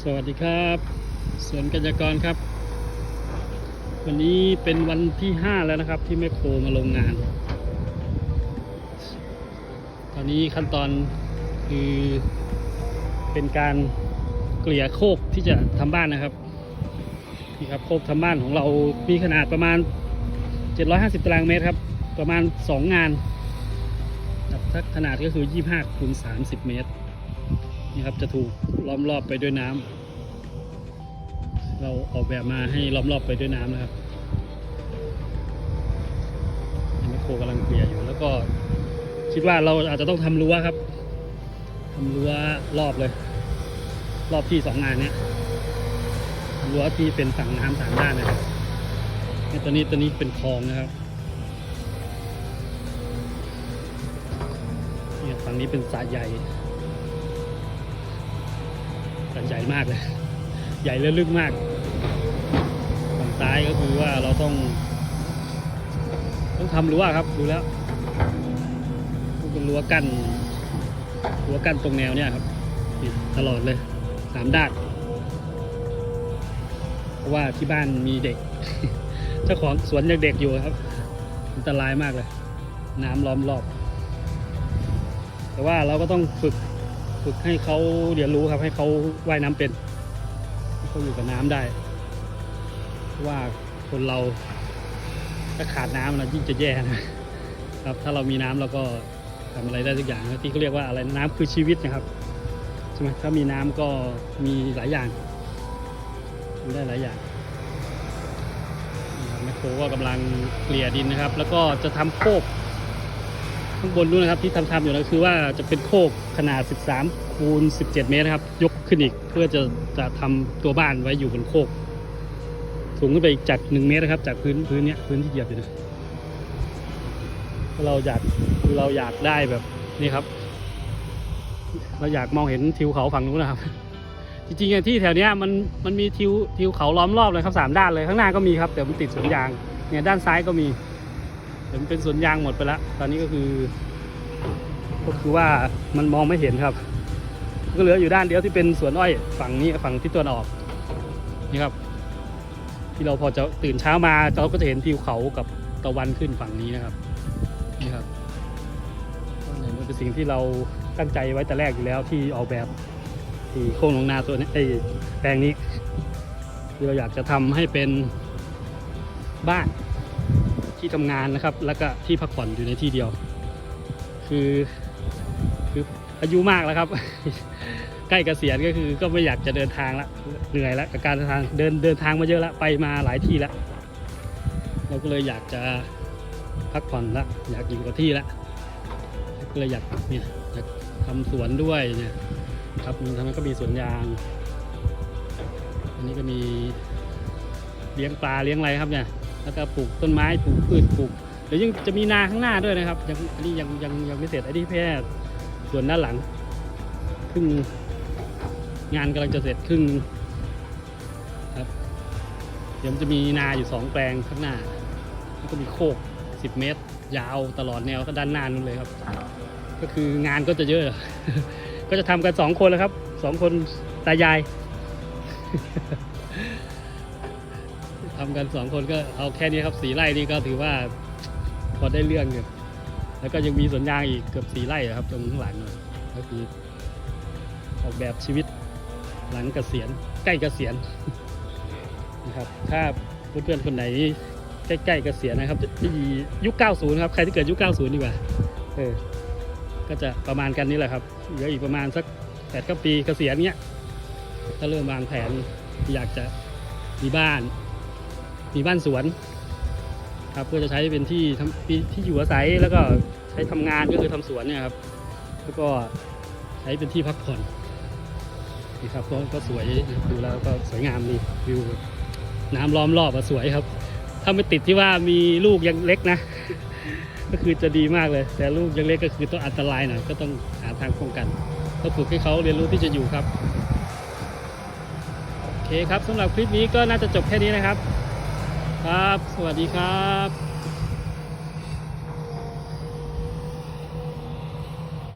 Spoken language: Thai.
สวัสดีครับสวนกัญญากรครับ วันนี้เป็นวันที่ห้าแล้วนะครับ ที่แม่โคมาลงงาน ตอนนี้ขั้นตอนคือเป็นการเกลี่ยโคกที่จะทำบ้านนะครับนี่ครับโคกทำบ้านของเรา มีขนาดประมาณ 750 ตารางเมตรครับ ประมาณ 2 งานครับถ้าขนาดก็คือ 25คูณ30 เมตรนี่ครับจะถูก ล้อมรอบไปด้วยน้ำเราออกแบบมาให้ล้อมรอบไปด้วยน้ำนะครับเห็นไหมโคกำลังเกลี่ยอยู่แล้วก็คิดว่าเราอาจจะต้องทำรั้วครับทำรั้วรอบเลย รอบที่สองงานเนี้ยรั้วที่เป็นฝั่งน้ำสามด้านนะครับนี่ตัวนี้ตัวนี้เป็นคลองนะครับเนี่ยฝั่งนี้เป็นสระใหญ่ แต่ใหญ่มากเลย ใหญ่และลึกมากฝั่งซ้ายก็คือว่าเราต้อง ต้องทำรั้วครับดูแล้วต้องเป็นรั้วกั้นรั้วกั้นตรงแนวเนี่ยครับตลอดเลยสามด้านเพราะว่าที่บ้านมีเด็ก เจ้าของสวนยังเด็กอยู่ครับ อันตรายมากเลย น้ำล้อมรอบ แต่ว่าเราก็ต้องฝึก ฝึกให้เขาเรียนรู้ครับให้เขาว่ายน้ำเป็นให้เขาอยู่กับน้ำได้ ว่าคนเราถ้าขาดน้ำนะยิ่งจะแย่นะครับ ถ้าเรามีน้ำเราก็ทำอะไรได้ทุกอย่างที่เขาเรียกว่าอะไรน้ำคือชีวิตนะครับใช่ไหมถ้ามีน้ำก็มีหลายอย่างทำได้หลายอย่างแมคโครก็กำลังเกลี่ยดินนะครับ แล้วก็จะทำโคก ข้างบนนู้นนะครับที่ทำทำอยู่นะคือว่าจะเป็นโคกขนาด 13 คูณ 17 เมตรนะครับ ยกขึ้นอีกเพื่อจะจะทำตัวบ้านไว้อยู่บนโคก สูงขึ้นไปอีกจาก 1 เมตรนะครับ จากพื้นพื้นเนี้ยพื้นที่เหยียบอยู่นะเราอยากคือเราอยากได้แบบนี้ครับ เราอยากมองเห็นทิวเขาฝั่งนู้นนะครับ จริงๆที่แถวเนี้ยมันมันมีทิวทิวเขาล้อมรอบเลยครับสามด้านเลยข้างหน้าก็มีครับแต่มันติดสวนยางเนี่ยด้านซ้ายก็มี เดี๋ยวมันเป็นสวนยางหมดไปแล้ว ตอนนี้ก็คือ ก็คือว่ามันมองไม่เห็นครับ ก็เหลืออยู่ด้านเดียวที่เป็นสวนอ้อยฝั่งนี้ฝั่งที่ตะวันออกนี่ครับ ที่เราพอจะตื่นเช้ามาเราก็จะเห็นทิวเขากับตะวันขึ้นฝั่งนี้นะครับนี่ครับก็เนี่ยมันเป็นสิ่งที่เราตั้งใจไว้แต่แรกอยู่แล้วที่ออกแบบที่โค้งลงนาตัวนี้ไอ้แปลงนี้ที่เราอยากจะทำให้เป็นบ้าน ที่ทำงานนะครับ แล้วก็ที่พักผ่อนอยู่ในที่เดียว คือคืออายุมากแล้วครับ ใกล้เกษียณก็คือก็ไม่อยากจะเดินทางละเหนื่อยล้วกับการเดินทางเดินเดินทางมาเยอะล้วไปมาหลายที่ล้วเราก็เลยอยากจะพักผ่อนละอยากอยู่กับที่ละก็เลยอยากเนี่ยอยากทำสวนด้วยเนี่ยครับมีทางนั้นก็มีสวนยาง อันนี้ก็มีเลี้ยงปลาเลี้ยงอะไรครับเนี่ย แล้วก็ปลูกต้นไม้ปลูกพืชปลูกเดี๋ยวยังจะมีนาข้างหน้าด้วยนะครับยังอันนี้ยังยังยังไม่เสร็จอันนี้แค่ส่วนด้านหลังครึ่งงานกำลังจะเสร็จครึ่งครับเดี๋ยวมันจะมีนาอยู่สองแปลงข้างหน้าแล้วก็มีโคก10เมตร ยาวตลอดแนวก็ด้านหน้านู่นเลยครับ ก็คืองานก็จะเยอะ ก็จะทำกันสองคนแล้วครับสองคนตายาย กันสองคนก็เอาแค่นี้ครับสีไร่นี่ก็ถือว่าพอได้เรื่องอยู่ยแล้วก็ยังมีสวนยางอีกเกือบสีไร่ครับตรงข้างหลังอะก็คือออกแบบชีวิตหลังเกษียณใกล้เกษียณนะครับ ถ้าเพื่อนๆคนไหนใกล้ๆเกษียณนะครับที่ยุค 90 ครับใครที่เกิดยุค 90 ดีกว่าเออก็จะประมาณกันนี่แหละครับเหลืออีกประมาณสักแปดกปีเกษียณเนี้ยถ้าเริ่มวางแผนอยากจะมีบ้าน มีบ้านสวนครับเพื่อจะใช้เป็นที่ทำที่อยู่อาศัยแล้วก็ใช้ทำงานก็คือทำสวนเนี่ยครับ แล้วก็ใช้เป็นที่พักผ่อนนี่ครับก็ก็สวยดูแล้วก็สวยงามดีวิวน้ำล้อมรอบอะสวยครับ ถ้าไม่ติดที่ว่ามีลูกยังเล็กนะ ก็คือจะดีมากเลย แต่ลูกยังเล็กก็คือต้องอันตรายหน่อยก็ต้องหาทางป้องกันก็ฝึกให้เขาเรียนรู้ที่จะอยู่ครับโอเคครับสำหรับคลิปนี้ก็น่าจะจบแค่นี้นะครับ ครับ สวัสดีครับ